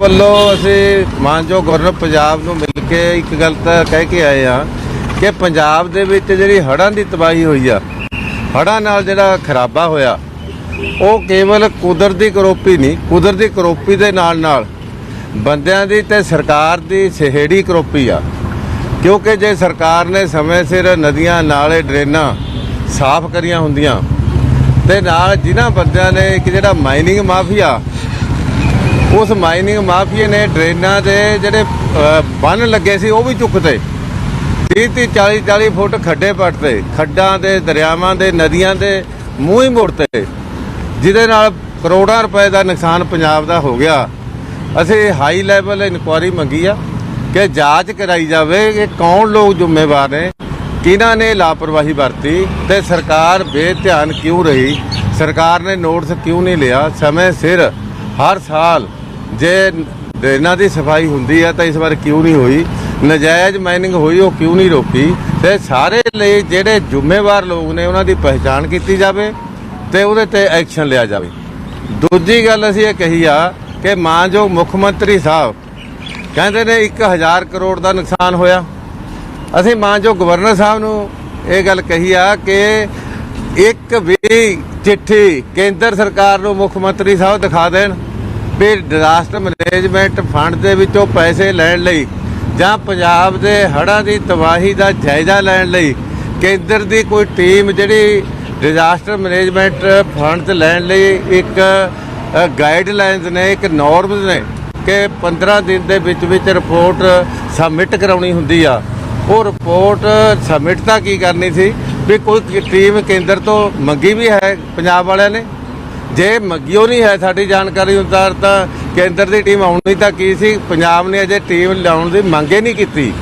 ਵੱਲੋਂ ਅਸੀਂ ਮਾਨਯੋਗ ਗਵਰਨਰ ਪੰਜਾਬ ਨੂੰ ਮਿਲ ਕੇ ਇੱਕ ਗੱਲ ਤਾਂ ਕਹਿ ਕੇ ਆਏ ਆ ਕਿ ਪੰਜਾਬ ਦੇ ਵਿੱਚ ਜਿਹੜੀ ਹੜ੍ਹਾਂ ਦੀ ਤਬਾਹੀ ਹੋਈ ਆ, ਹੜ੍ਹਾਂ ਨਾਲ ਜਿਹੜਾ ਖਰਾਬਾ ਹੋਇਆ, ਉਹ ਕੇਵਲ ਕੁਦਰਤੀ ਕਰੋਪੀ ਨਹੀਂ, ਕੁਦਰਤੀ ਕਰੋਪੀ ਦੇ ਨਾਲ ਨਾਲ ਬੰਦਿਆਂ ਦੀ ਤੇ ਸਰਕਾਰ ਦੀ ਸਿਹੇੜੀ ਕਰੋਪੀ ਆ। ਕਿਉਂਕਿ ਜੇ ਸਰਕਾਰ ਨੇ ਸਮੇਂ ਸਿਰ ਨਦੀਆਂ, ਨਾਲੇ ਡਰੇਨਾਂ ਸਾਫ਼ ਕਰੀਆਂ ਹੁੰਦੀਆਂ ਤੇ ਨਾਲ ਜਿਨ੍ਹਾਂ ਬੰਦਿਆਂ ਨੇ ਇੱਕ ਜਿਹੜਾ ਮਾਈਨਿੰਗ ਮਾਫੀਆ ਉਸ ਮਾਈਨਿੰਗ ਮਾਫੀਏ ਨੇ ਡਰੇਨਾਂ ਦੇ ਜਿਹੜੇ ਬੰਨ ਲੱਗੇ ਸੀ, ਉਹ ਵੀ ਚੁੱਕਤੇ। 30 30 40 40 ਫੁੱਟ ਖੱਡੇ ਪੱਟਦੇ ਖੱਡਾਂ ਦੇ, ਦਰਿਆਵਾਂ ਦੇ, ਨਦੀਆਂ ਦੇ ਮੂੰਹ ਹੀ ਮੋੜਤੇ। ਜਿਹਦੇ ਨਾਲ ਕਰੋੜਾਂ ਰੁਪਏ ਦਾ ਨੁਕਸਾਨ ਪੰਜਾਬ ਦਾ ਹੋ ਗਿਆ। ਅਸੀਂ ਹਾਈ ਲੈਵਲ ਇਨਕੁਆਰੀ ਮੰਗੀ ਆ ਕਿ ਜਾਂਚ ਕਰਾਈ ਜਾਵੇ ਕਿ ਕੌਣ ਲੋਕ ਜ਼ਿੰਮੇਵਾਰ ਨੇ, ਕਿਹਨਾਂ ਨੇ ਲਾਪਰਵਾਹੀ ਵਰਤੀ ਤੇ ਸਰਕਾਰ ਬੇਧਿਆਨ ਕਿਉਂ ਰਹੀ? ਸਰਕਾਰ ਨੇ ਨੋਟਿਸ ਕਿਉਂ ਨਹੀਂ ਲਿਆ? ਸਮੇਂ ਸਿਰ, ਹਰ ਸਾਲ ਜੇ ਡਰੇਨਾਂ ਦੀ ਸਫ਼ਾਈ ਹੁੰਦੀ ਆ ਤਾਂ ਇਸ ਵਾਰ ਕਿਉਂ ਨਹੀਂ ਹੋਈ? ਨਜਾਇਜ਼ ਮਾਈਨਿੰਗ ਹੋਈ, ਉਹ ਕਿਉਂ ਨਹੀਂ ਰੋਕੀ? ਤੇ ਸਾਰੇ ਲਈ ਜਿਹੜੇ ਜ਼ਿੰਮੇਵਾਰ ਲੋਕ ਨੇ, ਉਹਨਾਂ ਦੀ ਪਹਿਚਾਣ ਕੀਤੀ ਜਾਵੇ ਤੇ ਉਹਦੇ ਤੇ ਐਕਸ਼ਨ ਲਿਆ ਜਾਵੇ। ਦੂਜੀ ਗੱਲ ਅਸੀਂ ਇਹ ਕਹੀ ਆ ਕਿ ਮਾਨਯੋਗ ਮੁੱਖ ਮੰਤਰੀ ਸਾਹਿਬ ਕਹਿੰਦੇ ਨੇ 1000 ਕਰੋੜ ਦਾ ਨੁਕਸਾਨ ਹੋਇਆ। ਅਸੀਂ ਮਾਨਯੋਗ ਗਵਰਨਰ ਸਾਹਿਬ ਨੂੰ ਇਹ ਗੱਲ ਕਹੀ ਆ ਕਿ ਇੱਕ ਵੀ ਚਿੱਠੀ ਕੇਂਦਰ ਸਰਕਾਰ ਨੂੰ ਮੁੱਖ ਮੰਤਰੀ ਸਾਹਿਬ ਦਿਖਾ ਦੇਣ। ਵੀ ਡਿਜ਼ਾਸਟਰ ਮੈਨੇਜਮੈਂਟ ਫੰਡ ਦੇ ਵਿੱਚੋਂ ਪੈਸੇ ਲੈਣ ਲਈ ਜਾਂ ਪੰਜਾਬ ਦੇ ਹੜ੍ਹਾਂ ਦੀ ਤਬਾਹੀ ਦਾ ਜਾਇਜ਼ਾ ਲੈਣ ਲਈ ਕੇਂਦਰ ਦੀ ਕੋਈ ਟੀਮ ਜਿਹੜੀ ਡਿਜ਼ਾਸਟਰ ਮੈਨੇਜਮੈਂਟ ਫੰਡ ਲੈਣ ਲਈ ਇੱਕ ਗਾਈਡਲਾਈਨਸ ਨੇ, ਇੱਕ ਨੋਰਮਸ ਨੇ ਕਿ 15 ਦਿਨ ਦੇ ਵਿੱਚ ਵਿੱਚ ਰਿਪੋਰਟ ਸਬਮਿਟ ਕਰਾਉਣੀ ਹੁੰਦੀ ਆ। ਉਹ ਰਿਪੋਰਟ ਸਬਮਿਟ ਤਾਂ ਕੀ ਕਰਨੀ ਸੀ? ਵੀ ਕੋਈ ਟੀਮ ਕੇਂਦਰ ਤੋਂ ਮੰਗੀ ਵੀ ਹੈ, ਪੰਜਾਬ ਵਾਲਿਆਂ ਨੇ? ਜੇ ਮੰਗਿਓ ਨਹੀਂ ਹੈ ਸਾਡੀ ਜਾਣਕਾਰੀ ਅਨੁਸਾਰ ਤਾਂ ਕੇਂਦਰ ਦੀ ਟੀਮ ਆਉਣੀ ਤਾਂ ਕੀ ਸੀ? ਪੰਜਾਬ ਨੇ ਅਜੇ ਟੀਮ ਲਿਆਉਣ ਦੀ ਮੰਗੇ ਨਹੀਂ ਕੀਤੀ।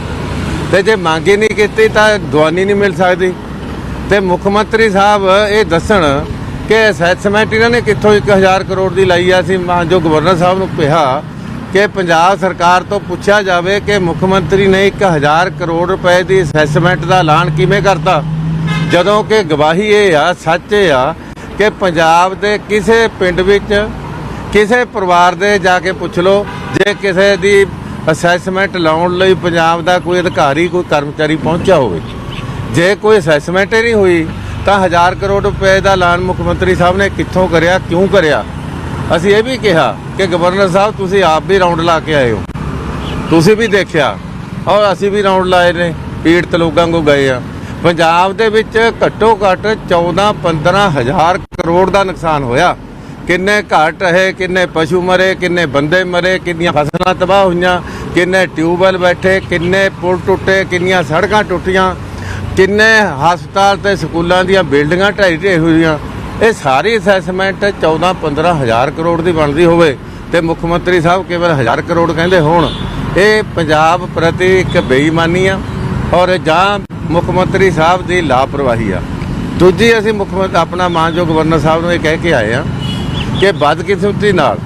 ਤੇ ਜੇ ਮੰਗੇ ਨਹੀਂ ਕੀਤੀ ਤਾਂ ਦਵਾਨੀ ਨਹੀਂ ਮਿਲ ਸਕਦੀ। ਤੇ ਮੁੱਖ ਮੰਤਰੀ ਸਾਹਿਬ ਇਹ ਦੱਸਣ ਕਿ ਅਸੈਸਮੈਂਟ ਇਹਨਾਂ ਨੇ ਕਿੱਥੋਂ 1000 ਕਰੋੜ ਦੀ ਲਾਈ ਆ ਸੀ ਜੋ ਗਵਰਨਰ ਸਾਹਿਬ ਨੂੰ ਕਿਹਾ ਕਿ ਪੰਜਾਬ ਸਰਕਾਰ ਤੋਂ ਪੁੱਛਿਆ ਜਾਵੇ ਕਿ ਮੁੱਖ ਮੰਤਰੀ ਨੇ 1000 ਕਰੋੜ ਰੁਪਏ ਦੀ ਅਸੈਸਮੈਂਟ ਦਾ ਐਲਾਨ ਕਿਵੇਂ ਕਰਤਾ? ਜਦੋਂ ਕਿ ਗਵਾਹੀ ਇਹ ਆ, ਸੱਚ ਇਹ ਆ ਕਿ ਪੰਜਾਬ ਦੇ ਕਿਸੇ ਪਿੰਡ ਵਿੱਚ, ਕਿਸੇ ਪਰਿਵਾਰ ਦੇ ਜਾ ਕੇ ਪੁੱਛ ਲਓ, ਜੇ ਕਿਸੇ ਦੀ ਅਸੈਸਮੈਂਟ ਲਾਉਣ ਲਈ ਪੰਜਾਬ ਦਾ ਕੋਈ ਅਧਿਕਾਰੀ, ਕੋਈ ਕਰਮਚਾਰੀ ਪਹੁੰਚਿਆ ਹੋਵੇ। ਜੇ ਕੋਈ ਅਸੈਸਮੈਂਟ ਹੀ ਨਹੀਂ ਹੋਈ, ਤਾਂ ਹਜ਼ਾਰ ਕਰੋੜ ਰੁਪਏ ਦਾ ਐਲਾਨ ਮੁੱਖ ਮੰਤਰੀ ਸਾਹਿਬ ਨੇ ਕਿੱਥੋਂ ਕਰਿਆ, ਕਿਉਂ ਕਰਿਆ? ਅਸੀਂ ਇਹ ਵੀ ਕਿਹਾ ਕਿ ਗਵਰਨਰ ਸਾਹਿਬ, ਤੁਸੀਂ ਆਪ ਵੀ ਰਾਉਂਡ ਲਾ ਕੇ ਆਏ ਹੋ। ਤੁਸੀਂ ਵੀ ਦੇਖਿਆ ਔਰ ਅਸੀਂ ਵੀ ਰਾਉਂਡ ਲਾਏ ਨੇ, ਪੀੜਤ ਲੋਕਾਂ ਕੋ ਗਏ ਆ। ਪੰਜਾਬ ਦੇ ਵਿੱਚ ਘੱਟੋ ਘੱਟ 14 15 ਹਜ਼ਾਰ ਕਰੋੜ ਦਾ ਨੁਕਸਾਨ ਹੋਇਆ। ਕਿੰਨੇ ਘਰ ਹੈ ਕਿੰਨੇ ਪਸ਼ੂ ਮਰੇ, ਕਿੰਨੇ ਬੰਦੇ ਮਰੇ, ਕਿੰਨੀਆਂ ਫਸਲਾਂ ਤਬਾਹ ਹੋਈਆਂ, ਕਿੰਨੇ ਟਿਊਬਵੈਲ ਬੈਠੇ, ਕਿੰਨੇ ਪੁਲ ਟੁੱਟੇ, ਕਿੰਨੀਆਂ ਸੜਕਾਂ ਟੁੱਟੀਆਂ, ਕਿੰਨੇ ਹਸਪਤਾਲ ਤੇ ਸਕੂਲਾਂ ਦੀਆਂ ਬਿਲਡਿੰਗਾਂ ਢਾਈ ਢਹਿ ਹੋਈਆਂ। ਇਹ ਸਾਰੀ ਅਸੈਸਮੈਂਟ 14 15 ਹਜ਼ਾਰ ਕਰੋੜ ਦੀ ਬਣਦੀ ਹੋਵੇ ਤੇ ਮੁੱਖ ਮੰਤਰੀ ਸਾਹਿਬ ਕੇਵਲ ਹਜ਼ਾਰ ਕਰੋੜ ਕਹਿੰਦੇ ਹੋਣ। ਇਹ ਪੰਜਾਬ ਪ੍ਰਤੀ ਇੱਕ ਬੇਈਮਾਨੀ ਆ ਔਰ ਜਾਂ ਮੁੱਖ ਮੰਤਰੀ ਸਾਹਿਬ ਦੀ ਲਾਪਰਵਾਹੀ ਆ। ਦੂਜੀ ਅਸੀਂ ਮੁੱਖ ਮੰਤਰੀ ਆਪਣਾ ਮਾਨਯੋਗ ਗਵਰਨਰ ਸਾਹਿਬ ਨੂੰ ਇਹ ਕਹਿ ਕੇ ਆਏ ਆ ਕਿ ਬਦਕਿਸਮਤੀ ਨਾਲ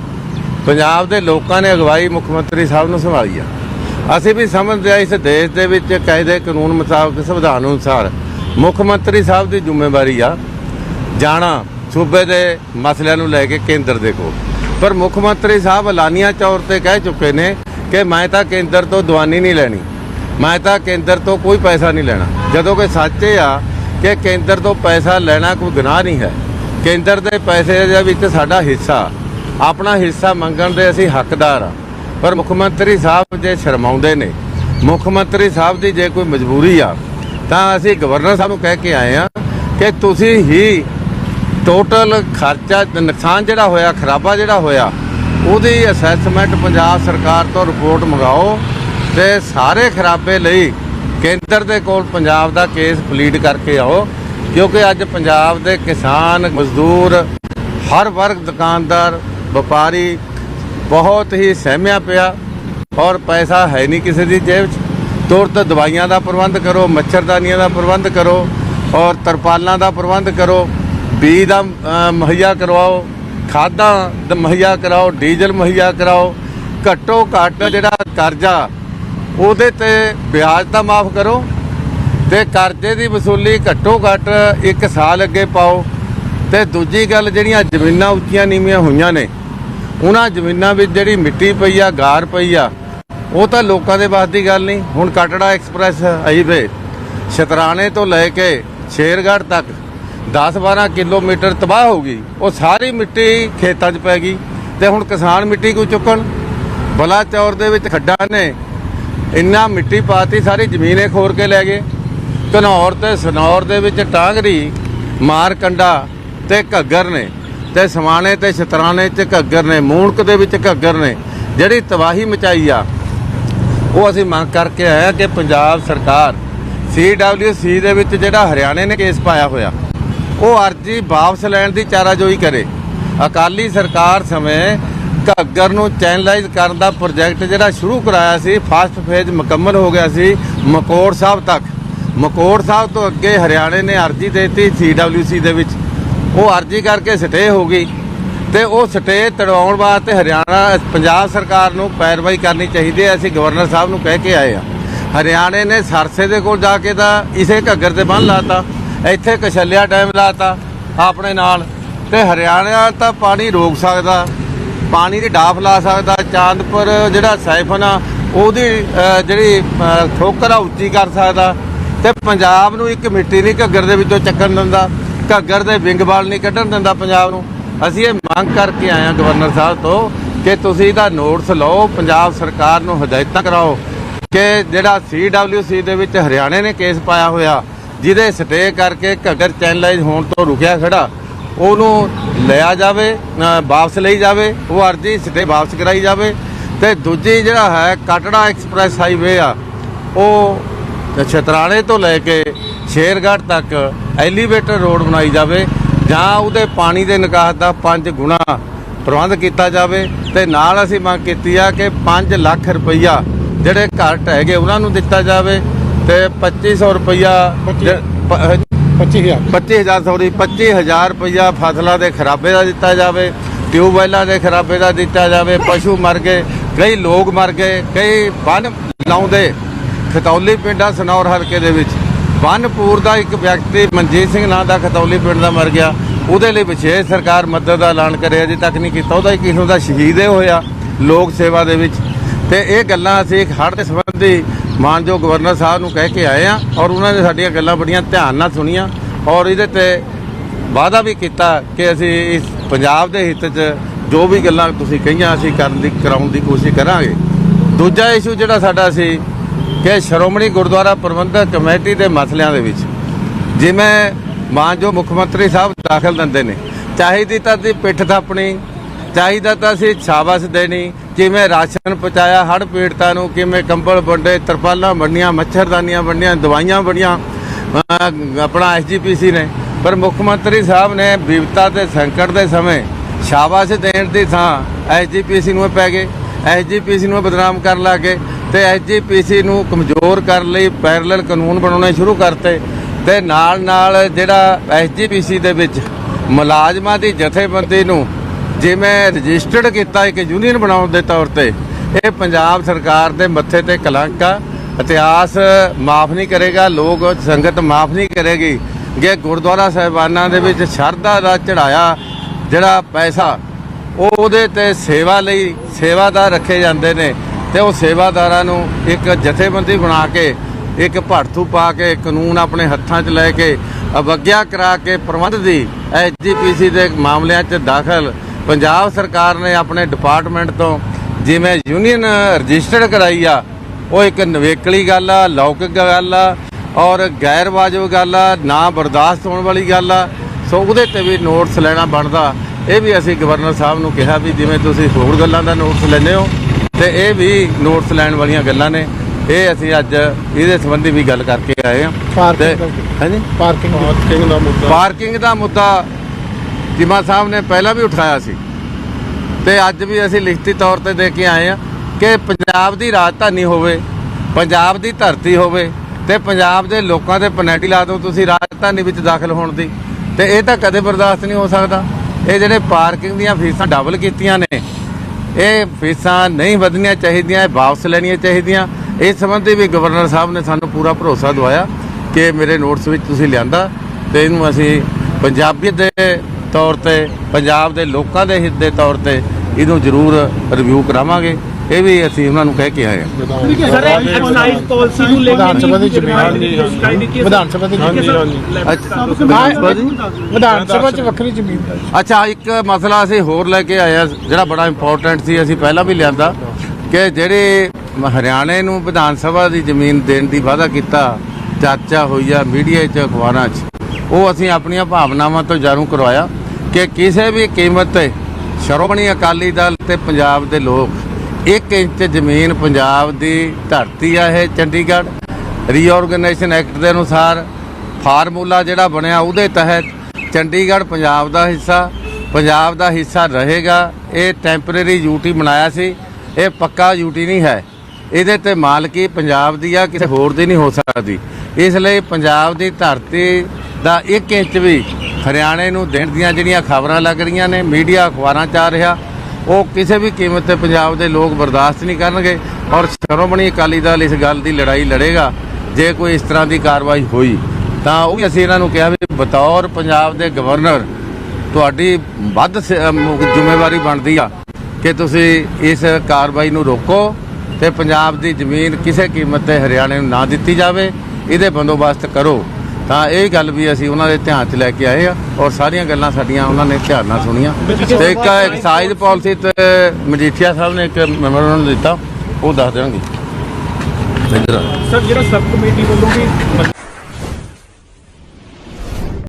ਪੰਜਾਬ ਦੇ ਲੋਕਾਂ ਨੇ ਅਗਵਾਈ ਮੁੱਖ ਮੰਤਰੀ ਸਾਹਿਬ ਨੂੰ ਸੰਭਾਲੀ ਆ। ਅਸੀਂ ਵੀ ਸਮਝਦੇ ਆ ਇਸ ਦੇਸ਼ ਦੇ ਵਿੱਚ ਕਾਇਦੇ ਕਾਨੂੰਨ ਮੁਤਾਬਕ ਸੰਵਿਧਾਨ ਅਨੁਸਾਰ ਮੁੱਖ ਮੰਤਰੀ ਸਾਹਿਬ ਦੀ ਜ਼ਿੰਮੇਵਾਰੀ ਆ ਜਾਣਾ ਸੂਬੇ ਦੇ ਮਸਲਿਆਂ ਨੂੰ ਲੈ ਕੇ ਕੇਂਦਰ ਦੇ ਕੋਲ। ਪਰ ਮੁੱਖ ਮੰਤਰੀ ਸਾਹਿਬ ਐਲਾਨੀਆਂ ਤੌਰ ਤੇ ਕਹਿ ਚੁੱਕੇ ਨੇ ਕਿ ਮੈਂ ਤਾਂ ਕੇਂਦਰ ਤੋਂ ਦਵਾਨੀ ਨਹੀਂ ਲੈਣੀ। ਮੈਂ ਤਾਂ ਕੇਂਦਰ ਤੋਂ ਕੋਈ ਪੈਸਾ ਨਹੀਂ ਲੈਣਾ। ਜਦੋਂ ਕਿ ਸੱਚ ਇਹ ਆ ਕਿ ਕੇਂਦਰ ਤੋਂ ਪੈਸਾ ਲੈਣਾ ਕੋਈ ਗੁਨਾਹ ਨਹੀਂ ਹੈ। ਕੇਂਦਰ ਦੇ ਪੈਸੇ ਦੇ ਵਿੱਚ ਸਾਡਾ ਹਿੱਸਾ, ਆਪਣਾ ਹਿੱਸਾ ਮੰਗਣ ਦੇ ਅਸੀਂ ਹੱਕਦਾਰ ਆ। ਪਰ ਮੁੱਖ ਮੰਤਰੀ ਸਾਹਿਬ ਜੇ ਸ਼ਰਮਾਉਂਦੇ ਨੇ, ਮੁੱਖ ਮੰਤਰੀ ਸਾਹਿਬ ਦੀ ਜੇ ਕੋਈ ਮਜਬੂਰੀ ਆ, ਤਾਂ ਅਸੀਂ ਗਵਰਨਰ ਸਾਹਿਬ ਨੂੰ ਕਹਿ ਕੇ ਆਏ ਆ ਕਿ ਤੁਸੀਂ ਹੀ ਟੋਟਲ ਖਰਚਾ, ਨੁਕਸਾਨ ਜਿਹੜਾ ਹੋਇਆ, ਖਰਾਬਾ ਜਿਹੜਾ ਹੋਇਆ, ਉਹਦੀ ਅਸੈਸਮੈਂਟ ਪੰਜਾਬ ਸਰਕਾਰ ਤੋਂ ਰਿਪੋਰਟ ਮੰਗਾਓ। ਤੇ ਸਾਰੇ ਖਰਾਬੇ ਲਈ ਕੇਂਦਰ ਦੇ ਕੋਲ ਪੰਜਾਬ ਦਾ ਕੇਸ ਪਲੀਡ ਕਰਕੇ ਆਓ, ਕਿਉਂਕਿ ਅੱਜ ਪੰਜਾਬ ਦੇ ਕਿਸਾਨ, ਮਜ਼ਦੂਰ, ਹਰ ਵਰਗ ਦੁਕਾਨਦਾਰ, ਵਪਾਰੀ ਬਹੁਤ ਹੀ ਸਹਿਮਿਆ ਪਿਆ ਔਰ ਪੈਸਾ ਹੈ ਨਹੀਂ ਕਿਸੇ ਦੀ ਜੇਬ 'ਚ। ਤੁਰਤ ਦਵਾਈਆਂ ਦਾ ਪ੍ਰਬੰਧ ਕਰੋ ਮੱਛਰਦਾਨੀਆਂ ਦਾ ਪ੍ਰਬੰਧ ਕਰੋ ਔਰ ਤਰਪਾਲਾਂ ਦਾ ਪ੍ਰਬੰਧ ਕਰੋ। ਬੀਜ ਦਾ ਮੁਹੱਈਆ ਕਰਵਾਓ, ਖਾਦਾਂ ਦਾ ਮੁਹੱਈਆ ਕਰਾਓ, ਡੀਜ਼ਲ ਮੁਹੱਈਆ ਕਰਾਓ। ਘੱਟੋ ਘੱਟ ਜਿਹੜਾ ਕਰਜ਼ਾ ਉਹਦੇ ਤੇ ਵਿਆਜ ਤਾਂ ਮਾਫ ਕਰੋ ਤੇ ਕਰਜ਼ੇ ਦੀ ਵਸੂਲੀ ਘੱਟੋ ਘੱਟ 1 ਸਾਲ ਅੱਗੇ ਪਾਓ। ਤੇ ਦੂਜੀ ਗੱਲ, ਜਿਹੜੀਆਂ ਜ਼ਮੀਨਾਂ ਉੱਚੀਆਂ ਨੀਵੀਆਂ ਹੋਈਆਂ ਨੇ, ਉਹਨਾਂ ਜ਼ਮੀਨਾਂ ਵਿੱਚ ਜਿਹੜੀ ਮਿੱਟੀ ਪਈ ਆ, ਗਾਰ ਪਈ ਆ, ਉਹ ਤਾਂ ਲੋਕਾਂ ਦੇ ਵਾਸ ਦੀ ਗੱਲ ਨਹੀਂ। ਹੁਣ ਕਟੜਾ ਐਕਸਪ੍ਰੈਸ ਹਾਈਵੇ ਸ਼ਤਰਾਣੇ ਤੋਂ ਲੈ ਕੇ ਸ਼ੇਰਗੜ੍ਹ ਤੱਕ 10-12 ਕਿਲੋਮੀਟਰ ਤਬਾਹ ਹੋ ਗਈ। ਉਹ ਸਾਰੀ ਮਿੱਟੀ ਖੇਤਾਂ 'ਚ ਪੈ ਗਈ। ਤੇ ਹੁਣ ਕਿਸਾਨ ਮਿੱਟੀ ਕਿਉਂ ਚੁੱਕਣ? ਬਲਾਚੌਰ ਦੇ ਵਿੱਚ ਖੱਡਾਂ ਨੇ। ਇੰਨਾ ਮਿੱਟੀ ਪਾਤੀ, ਸਾਰੀ ਜ਼ਮੀਨੇ ਖੋਰ ਕੇ ਲੈ ਗਏ। ਘਨੌਰ ਤੇ ਸਨੌਰ ਦੇ ਵਿੱਚ ਟਾਂਗਰੀ, ਮਾਰਕੰਡਾ ਤੇ ਘੱਗਰ ਨੇ ਤੇ ਸਮਾਣੇ ਤੇ ਸ਼ਤਰਾਣੇ ਚ ਘੱਗਰ ਨੇ, ਮੂਣਕ ਦੇ ਵਿੱਚ ਘੱਗਰ ਨੇ। ਜਿਹੜੀ ਤਬਾਹੀ ਮਚਾਈ ਆ, ਉਹ ਅਸੀਂ ਮੰਗ ਕਰਕੇ ਆਏ ਹਾਂ ਕਿ ਪੰਜਾਬ ਸਰਕਾਰ CWC ਦੇ ਵਿੱਚ ਜਿਹੜਾ ਹਰਿਆਣੇ ਨੇ ਕੇਸ ਪਾਇਆ ਹੋਇਆ, ਉਹ ਅਰਜੀ ਵਾਪਸ ਲੈਣ ਦੀ ਚਾਰਾਜੋਈ ਕਰੇ। ਅਕਾਲੀ ਸਰਕਾਰ ਸਮੇਂ ਘੱਗਰ ਨੂੰ ਚੈਨਲਾਈਜ਼ ਕਰਨ ਦਾ ਪ੍ਰੋਜੈਕਟ ਜਿਹੜਾ ਸ਼ੁਰੂ ਕਰਾਇਆ ਸੀ ਫਸਟ ਫੇਜ਼ ਮੁਕੰਮਲ ਹੋ ਗਿਆ ਸੀ ਮਕੌੜ ਸਾਹਿਬ ਤੱਕ। ਮਕੌੜ ਸਾਹਿਬ ਤੋਂ ਅੱਗੇ ਹਰਿਆਣੇ ਨੇ ਅਰਜੀ ਦੇ ਦਿੱਤੀ CWC ਦੇ ਵਿੱਚ। ਉਹ ਅਰਜੀ ਕਰਕੇ ਸਟੇ ਹੋ ਗਈ ਤੇ ਉਹ ਸਟੇ ਤੜਵਾਉਣ ਵਾਸਤੇ ਹਰਿਆਣਾ, ਪੰਜਾਬ ਸਰਕਾਰ ਨੂੰ ਪੈਰਵਾਈ ਕਰਨੀ ਚਾਹੀਦੀ ਹੈ, ਅਸੀਂ ਗਵਰਨਰ ਸਾਹਿਬ ਨੂੰ ਕਹਿ ਕੇ ਆਏ ਆ ਹਰਿਆਣੇ ਨੇ ਸਰਸੇ ਦੇ ਕੋਲ ਜਾ ਕੇ ਤਾਂ ਇਸੇ ਘੱਗਰ ਤੇ ਬੰਨ ਲਾਤਾ, ਇੱਥੇ ਕਸ਼ਲਿਆ ਡੈਮ ਲਾਤਾ ਆਪਣੇ ਨਾਲ। ਤੇ ਹਰਿਆਣਾ ਤਾਂ ਪਾਣੀ ਰੋਕ ਸਕਦਾ ਪਾਣੀ ਦੀ ਡਾਫ ਲਾ ਸਕਦਾ, ਚਾਂਦਪੁਰ ਜਿਹੜਾ ਸਾਈਫਨ ਆ, ਉਹਦੀ ਜਿਹੜੀ ਠੋਕਰ ਆ, ਉੱਚੀ ਕਰ ਸਕਦਾ। ਤੇ ਪੰਜਾਬ ਨੂੰ ਇੱਕ ਮਿੱਟੀ ਨਹੀਂ, ਘੱਗਰ ਦੇ ਵਿੱਚੋਂ ਚੱਕਣ ਦਿੰਦਾ। ਘੱਗਰ ਦੇ ਵਿੰਗ ਬਾਲ ਨਹੀਂ ਕੱਢਣ ਦਿੰਦਾ ਪੰਜਾਬ ਨੂੰ। ਅਸੀਂ ਇਹ ਮੰਗ ਕਰਕੇ ਆਏ ਹਾਂ ਗਵਰਨਰ ਸਾਹਿਬ ਤੋਂ ਕਿ ਤੁਸੀਂ ਇਹਦਾ ਨੋਟਿਸ ਲਓ, ਪੰਜਾਬ ਸਰਕਾਰ ਨੂੰ ਹਦਾਇਤਾਂ ਕਰਾਓ ਕਿ ਜਿਹੜਾ CWC ਦੇ ਵਿੱਚ ਹਰਿਆਣੇ ਨੇ ਕੇਸ ਪਾਇਆ ਹੋਇਆ, ਜਿਹਦੇ ਸਟੇ ਕਰਕੇ ਘੱਗਰ ਚੈਨਲਾਈਜ਼ ਹੋਣ ਤੋਂ ਰੁਕਿਆ ਖੜਾ। ਉਹਨੂੰ ਲਿਆ ਜਾਵੇ ਵਾਪਸ ਲਈ ਜਾਵੇ ਉਹ ਅਰਜੀ ਸਟੇ ਵਾਪਸ ਕਰਾਈ ਜਾਵੇ। ਤੇ ਦੂਜੀ ਜਿਹੜਾ ਹੈ ਕਟੜਾ ਐਕਸਪ੍ਰੈਸ ਹਾਈਵੇ ਆ ਉਹ ਛਤਰਾਣੇ ਤੋਂ ਲੈ ਕੇ ਸ਼ੇਰਗੜ੍ਹ ਤੱਕ ਐਲੀਵੇਟਰ ਰੋਡ ਬਣਾਈ ਜਾਵੇ ਜਾਂ ਉਹਦੇ ਪਾਣੀ ਦੇ ਨਿਕਾਸ ਦਾ 5 ਗੁਣਾ ਪ੍ਰਬੰਧ ਕੀਤਾ ਜਾਵੇ। ਤੇ ਨਾਲ ਅਸੀਂ ਮੰਗ ਕੀਤੀ ਆ ਕਿ 5 ਲੱਖ ਰੁਪਈਆ ਜਿਹੜੇ ਘਰ ਢਹਿ ਗਏ ਉਹਨਾਂ ਨੂੰ ਦਿੱਤਾ ਜਾਵੇ। ਤੇ 2500 ਰੁਪਈਆ 25000 25000 ਸੌਰੀ 25000 ਰੁਪਇਆ ਫਸਲਾਂ ਦੇ ਖਰਾਬੇ ਦਾ ਦਿੱਤਾ ਜਾਵੇ, ਟਿਊਬਵੈਲਾਂ ਦੇ ਖਰਾਬੇ ਦਾ ਦਿੱਤਾ ਜਾਵੇ, ਪਸ਼ੂ ਮਰ ਗਏ, ਕਈ ਲੋਕ ਮਰ ਗਏ, ਕਈ ਬੰਨ ਲਾਉਂਦੇ। ਖਤੌਲੀ ਪਿੰਡਾਂ ਸਨੌਰ ਹਲਕੇ ਦੇ ਵਿੱਚ। ਬੰਨਪੂਰ ਦਾ ਇੱਕ ਵਿਅਕਤੀ ਮਨਜੀਤ ਸਿੰਘ ਨਾਂ ਦਾ ਖਤੌਲੀ ਪਿੰਡ ਦਾ ਮਰ ਗਿਆ। ਉਹਦੇ ਲਈ ਵਿਸ਼ੇਸ਼ ਸਰਕਾਰ ਮਦਦ ਦਾ ਐਲਾਨ ਕਰਿਆ, ਅਜੇ ਤੱਕ ਨਹੀਂ ਕੀਤਾ। ਉਹਦਾ ਇੱਕ ਕਿਸਮ ਦਾ ਸ਼ਹੀਦ ਹੀ ਹੋਇਆ, ਲੋਕ ਸੇਵਾ ਦੇ ਵਿੱਚ। ਤੇ ਇਹ ਗੱਲਾਂ ਅਸੀਂ ਇੱਕ ਹੜ੍ਹ ਦੇ ਸੰਬੰਧੀ ਮਾਨਯੋਗ ਗਵਰਨਰ ਸਾਹਿਬ ਨੂੰ ਕਹਿ ਕੇ ਆਏ ਆ ਔਰ ਉਹਨਾਂ ਨੇ ਸਾਡੀਆਂ ਗੱਲਾਂ ਬੜੀਆਂ ਧਿਆਨ ਨਾਲ ਸੁਣੀਆਂ ਔਰ ਇਹਦੇ ਤੇ ਵਾਅਦਾ ਵੀ ਕੀਤਾ ਕਿ ਅਸੀਂ ਇਸ ਪੰਜਾਬ ਦੇ ਹਿੱਤ 'ਚ ਜੋ ਵੀ ਗੱਲਾਂ ਤੁਸੀਂ ਕਹੀਆਂ ਅਸੀਂ ਕਰਨ ਦੀ, ਕਰਾਉਣ ਦੀ ਕੋਸ਼ਿਸ਼ ਕਰਾਂਗੇ। ਦੂਜਾ ਇਸ਼ੂ ਜਿਹੜਾ ਸਾਡਾ ਸੀ ਕਿ ਸ਼੍ਰੋਮਣੀ ਗੁਰਦੁਆਰਾ ਪ੍ਰਬੰਧਕ ਕਮੇਟੀ ਦੇ ਮਸਲਿਆਂ ਦੇ ਵਿੱਚ ਜਿਵੇਂ ਮਾਨਯੋਗ ਮੁੱਖ ਮੰਤਰੀ ਸਾਹਿਬ ਦਾਖਲ ਦਿੰਦੇ ਨੇ, ਚਾਹੀਦੀ ਤਾਂ ਦੀ ਪਿੱਠ ਥਾਪਣੀ, ਚਾਹੀਦਾ ਤਾਂ ਅਸੀਂ ਸ਼ਾਬਾਸ਼ ਦੇਣੀ ਕਿਵੇਂ ਰਾਸ਼ਨ ਪਹੁੰਚਾਇਆ, ਹੜ੍ਹ ਪੀੜਤਾਂ ਨੂੰ ਕਿਵੇਂ ਕੰਬਲ ਵੰਡੇ, ਤਰਪਾਲਾਂ ਵੰਡੀਆਂ, ਮੱਛਰਦਾਨੀਆਂ ਵੰਡੀਆਂ, ਦਵਾਈਆਂ ਵੰਡੀਆਂ, ਅਹ ਆਪਣਾ ਐਸਜੀਪੀਸੀ ਨੇ। ਪਰ ਮੁੱਖ ਮੰਤਰੀ ਸਾਹਿਬ ਨੇ ਵਿਪਤਾ ਤੇ ਸੰਕਟ ਦੇ ਸਮੇਂ ਸ਼ਾਬਾਸ਼ ਦੇਣ ਦੀ ਥਾਂ ਐਸਜੀਪੀਸੀ ਨੂੰ ਪੈ ਗਏ। ਐਸਜੀਪੀਸੀ ਨੂੰ ਬਦਨਾਮ ਕਰਨ ਲੱਗੇ ਤੇ ਐਸਜੀਪੀਸੀ ਨੂੰ ਕਮਜ਼ੋਰ ਕਰਨ ਲਈ ਪੈਰਲਲ ਕਾਨੂੰਨ ਬਣਾਉਣੇ ਸ਼ੁਰੂ ਕਰਤੇ ਤੇ ਨਾਲ ਨਾਲ ਜਿਹੜਾ ਐਸਜੀਪੀਸੀ ਦੇ ਵਿੱਚ ਮੁਲਾਜ਼ਮਾਂ ਦੀ ਜਥੇਬੰਦੀ ਨੂੰ ਜਿਵੇਂ ਰਜਿਸਟਰਡ ਕੀਤਾ ਇੱਕ ਯੂਨੀਅਨ ਬਣਾਉਣ ਦੇ ਤੌਰ ਤੇ, ਇਹ ਪੰਜਾਬ ਸਰਕਾਰ ਦੇ ਮੱਥੇ ਤੇ ਕਲੰਕ ਆ। ਇਤਿਹਾਸ ਮਾਫ ਨਹੀਂ ਕਰੇਗਾ, ਲੋਕ ਸੰਗਤ ਮਾਫ ਨਹੀਂ ਕਰੇਗੀ। ਕਿ ਗੁਰਦੁਆਰਾ ਸਾਹਿਬਾਨਾਂ ਦੇ ਵਿੱਚ ਸ਼ਰਧਾ ਦਾ ਚੜਾਇਆ ਜਿਹੜਾ ਪੈਸਾ, ਉਹ ਉਹਦੇ ਤੇ ਸੇਵਾ ਲਈ ਸੇਵਾਦਾਰ ਰੱਖੇ ਜਾਂਦੇ ਨੇ ਤੇ ਉਹ ਸੇਵਾਦਾਰਾਂ ਨੂੰ ਇੱਕ ਜਥੇਬੰਦੀ ਬਣਾ ਕੇ, ਇੱਕ ਭੜਥੂ ਪਾ ਕੇ, ਕਾਨੂੰਨ ਆਪਣੇ ਹੱਥਾਂ 'ਚ ਲੈ ਕੇ, ਅਵਗਿਆ ਕਰਾ ਕੇ ਪ੍ਰਬੰਧ ਦੀ ਐਸਜੀਪੀਸੀ ਦੇ ਮਾਮਲਿਆਂ 'ਚ ਦਾਖਲ ਪੰਜਾਬ ਸਰਕਾਰ ਨੇ ਆਪਣੇ ਡਿਪਾਰਟਮੈਂਟ ਤੋਂ ਜਿਵੇਂ ਯੂਨੀਅਨ ਰਜਿਸਟਰਡ ਕਰਾਈ ਆ ਉਹ ਇੱਕ ਨਵੇਕਲੀ ਗੱਲ ਆ ਲੌਕਿਕ ਗੱਲ ਆ ਔਰ ਗੈਰ ਵਾਜਬ ਗੱਲ ਆ ਨਾ ਬਰਦਾਸ਼ਤ ਹੋਣ ਵਾਲੀ ਗੱਲ ਆ। ਸੋ ਉਹਦੇ ਤੇ ਵੀ ਨੋਟਸ ਲੈਣਾ ਬਣਦਾ। ਇਹ ਵੀ ਅਸੀਂ ਗਵਰਨਰ ਸਾਹਿਬ ਨੂੰ ਕਿਹਾ ਵੀ ਜਿਵੇਂ ਤੁਸੀਂ ਹੋਰ ਗੱਲਾਂ ਦਾ ਨੋਟਸ ਲੈਂਦੇ ਹੋ ਤੇ ਇਹ ਵੀ ਨੋਟਸ ਲੈਣ ਵਾਲੀਆਂ ਗੱਲਾਂ ਨੇ। ਇਹ ਅਸੀਂ ਅੱਜ ਇਹਦੇ ਸੰਬੰਧੀ ਵੀ ਗੱਲ ਕਰਕੇ ਆਏ ਹਾਂ। ਹਾਂਜੀ? ਪਾਰਕਿੰਗ ਪਾਰਕਿੰਗ ਦਾ ਮੁੱਦਾ। ਪਾਰਕਿੰਗ ਦਾ ਮੁੱਦਾ ਚੀਮਾ ਸਾਹਿਬ ਨੇ ਪਹਿਲਾਂ ਵੀ ਉਠਾਇਆ ਸੀ। ਤੇ ਅੱਜ ਵੀ ਅਸੀਂ ਲਿਖਤੀ ਤੌਰ ਤੇ ਦੇ ਕੇ ਆਏ ਆ ਕਿ ਪੰਜਾਬ ਦੀ ਰਾਜਧਾਨੀ ਹੋਵੇ, ਪੰਜਾਬ ਦੀ ਧਰਤੀ ਹੋਵੇ ਤੇ ਪੰਜਾਬ ਦੇ ਲੋਕਾਂ ਦੇ ਪਨੈਟੀ ਲਾ ਦਿਓ ਤੁਸੀਂ ਰਾਜਧਾਨੀ ਵਿੱਚ ਦਾਖਲ ਹੋਣ ਦੀ। ਤੇ ਇਹ ਤਾਂ ਕਦੇ ਬਰਦਾਸ਼ਤ ਨਹੀਂ ਹੋ ਸਕਦਾ। ਇਹ ਜਿਹੜੇ ਪਾਰਕਿੰਗ ਦੀਆਂ ਫੀਸਾਂ ਡਬਲ ਕੀਤੀਆਂ ਨੇ, ਇਹ ਫੀਸਾਂ ਨਹੀਂ ਵਧਣੀਆਂ ਚਾਹੀਦੀਆਂ, ਇਹ ਵਾਪਸ ਲੈਣੀਆਂ ਚਾਹੀਦੀਆਂ। ਇਸ ਸੰਬੰਧੀ ਵੀ ਗਵਰਨਰ ਸਾਹਿਬ ਨੇ ਸਾਨੂੰ ਪੂਰਾ ਭਰੋਸਾ ਦਵਾਇਆ ਕਿ ਮੇਰੇ ਨੋਟਸ ਵਿੱਚ ਤੁਸੀਂ ਲਿਆਂਦਾ ਤੇ ਇਹਨੂੰ ਅਸੀਂ ਪੰਜਾਬੀਅਤ ਦੇ ਤੌਰ ਤੇ ਪੰਜਾਬ ਦੇ ਲੋਕਾਂ ਦੇ ਹਿੱਤ ਦੇ ਤੌਰ ਤੇ ਇਹਨੂੰ ਜ਼ਰੂਰ ਰਿਵਿਊ ਕਰਾਵਾਂਗੇ। ਇਹ ਵੀ ਅਸੀਂ ਉਹਨਾਂ ਨੂੰ ਕਹਿ ਕੇ ਆਏ ਹਾਂ। ਸਰ ਐਕਸਾਈਜ਼ ਪਾਲਿਸੀ ਨੂੰ ਲੈ ਕੇ ਵਿਧਾਨ ਸਭਾ ਦੀ ਜ਼ਮੀਨ ਹਾਂਜੀ, ਹਾਂਜੀ। ਵਿਧਾਨ ਸਭਾ ਦੀ ਹਾਂਜੀ, ਜ਼ਮੀਨ ਹਾਂਜੀ। ਅੱਛਾ। ਵਿਧਾਨ ਸਭਾ 'ਚ ਵੱਖਰੀ ਜ਼ਮੀਨ ਅੱਛਾ ਇੱਕ ਮਸਲਾ ਅਸੀਂ ਹੋਰ ਲੈ ਕੇ ਆਏ ਆ ਜਿਹੜਾ ਬੜਾ ਇੰਪੋਰਟੈਂਟ ਸੀ ਅਸੀਂ ਪਹਿਲਾਂ ਵੀ ਲਿਆਂਦਾ ਕਿ ਜਿਹੜੇ ਹਰਿਆਣੇ ਨੂੰ ਵਿਧਾਨ ਸਭਾ ਦੀ ਜ਼ਮੀਨ ਦੇਣ ਦੀ ਵਾਅਦਾ ਕੀਤਾ ਚਰਚਾ ਹੋਈ ਆ ਮੀਡੀਆ 'ਚ ਅਖਬਾਰਾਂ 'ਚ ਉਹ ਅਸੀਂ ਆਪਣੀਆਂ ਭਾਵਨਾਵਾਂ ਤੋਂ ਜਾਣੂ ਕਰਵਾਇਆ। ਕਿ ਕਿਸੇ ਵੀ ਕੀਮਤ ਤੇ ਸ਼੍ਰੋਮਣੀ ਅਕਾਲੀ ਦਲ ਤੇ ਪੰਜਾਬ ਦੇ ਲੋਕ 1 ਇੰਚ ਜ਼ਮੀਨ ਪੰਜਾਬ ਦੀ ਧਰਤੀ ਆ ਇਹ ਚੰਡੀਗੜ੍ਹ। ਰੀਆਰਗੇਨਾਈਜੇਸ਼ਨ ਐਕਟ ਦੇ ਅਨੁਸਾਰ ਫਾਰਮੂਲਾ ਜਿਹੜਾ ਬਣਿਆ ਉਹਦੇ ਤਹਿਤ ਚੰਡੀਗੜ੍ਹ ਪੰਜਾਬ ਦਾ ਹਿੱਸਾ, ਪੰਜਾਬ ਦਾ ਹਿੱਸਾ ਰਹੇਗਾ। ਇਹ ਟੈਂਪਰੇਰੀ ਯੂਟੀ ਬਣਾਇਆ ਸੀ। ਇਹ ਪੱਕਾ ਯੂਟੀ ਨਹੀਂ ਹੈ। ਇਹਦੇ ਤੇ ਮਾਲਕੀ ਪੰਜਾਬ ਦੀ ਆ, ਕਿਸੇ ਹੋਰ ਦੀ ਨਹੀਂ ਹੋ ਸਕਦੀ। ਇਸ ਲਈ ਪੰਜਾਬ ਦੀ ਧਰਤੀ ਦਾ 1 ਇੰਚ ਵੀ ਹਰਿਆਣੇ ਨੂੰ ਦਿਨ ਦੀਆਂ ਜਿਹੜੀਆਂ ਖਬਰਾਂ ਲੱਗ ਰਹੀਆਂ ਨੇ, ਮੀਡੀਆ ਅਖਬਾਰਾਂ 'ਚ ਆ ਰਿਹਾ, ਉਹ ਕਿਸੇ ਵੀ ਕੀਮਤ ਤੇ ਪੰਜਾਬ ਦੇ ਲੋਕ ਬਰਦਾਸ਼ਤ ਨਹੀਂ ਕਰਨਗੇ ਔਰ ਸ਼੍ਰੋਮਣੀ ਅਕਾਲੀ ਦਲ ਇਸ ਗੱਲ ਦੀ ਲੜਾਈ ਲੜੇਗਾ, ਜੇ ਕੋਈ ਇਸ ਤਰ੍ਹਾਂ ਦੀ ਕਾਰਵਾਈ ਹੋਈ, ਤਾਂ ਉਹ ਵੀ ਅਸੀਂ ਇਹਨਾਂ ਨੂੰ ਕਿਹਾ ਵੀ ਬਤੌਰ ਪੰਜਾਬ ਦੇ ਗਵਰਨਰ ਤੁਹਾਡੀ ਵੱਧ ਜ਼ਿੰਮੇਵਾਰੀ ਬਣਦੀ ਆ ਕਿ ਤੁਸੀਂ ਇਸ ਕਾਰਵਾਈ ਨੂੰ ਰੋਕੋ ਤੇ ਪੰਜਾਬ ਦੀ ਜ਼ਮੀਨ ਕਿਸੇ ਕੀਮਤ ਤੇ ਹਰਿਆਣੇ ਨੂੰ ਨਾ ਦਿੱਤੀ ਜਾਵੇ, ਇਹਦੇ ਬੰਦੋਬਸਤ ਕਰੋ। ਤਾਂ ਇਹ ਗੱਲ ਵੀ ਅਸੀਂ ਉਹਨਾਂ ਦੇ ਧਿਆਨ 'ਚ ਲੈ ਕੇ ਆਏ ਆ ਔਰ ਸਾਰੀਆਂ ਗੱਲਾਂ ਸਾਡੀਆਂ ਉਹਨਾਂ ਨੇ ਧਿਆਨ ਨਾਲ ਸੁਣੀਆਂ। ਤੇ ਇੱਕ ਐਕਸਾਈਜ਼ ਪਾਲਿਸੀ ਤੇ ਮਜੀਠੀਆ ਸਾਹਿਬ ਨੇ ਇੱਕ ਮੈਮੋਰੰਡਮ ਦਿੱਤਾ, ਉਹ ਦੱਸ ਦੇਣਗੇ। ਸਰ, ਜਿਹੜਾ ਸਬ ਕਮੇਟੀ ਵੱਲੋਂ ਵੀ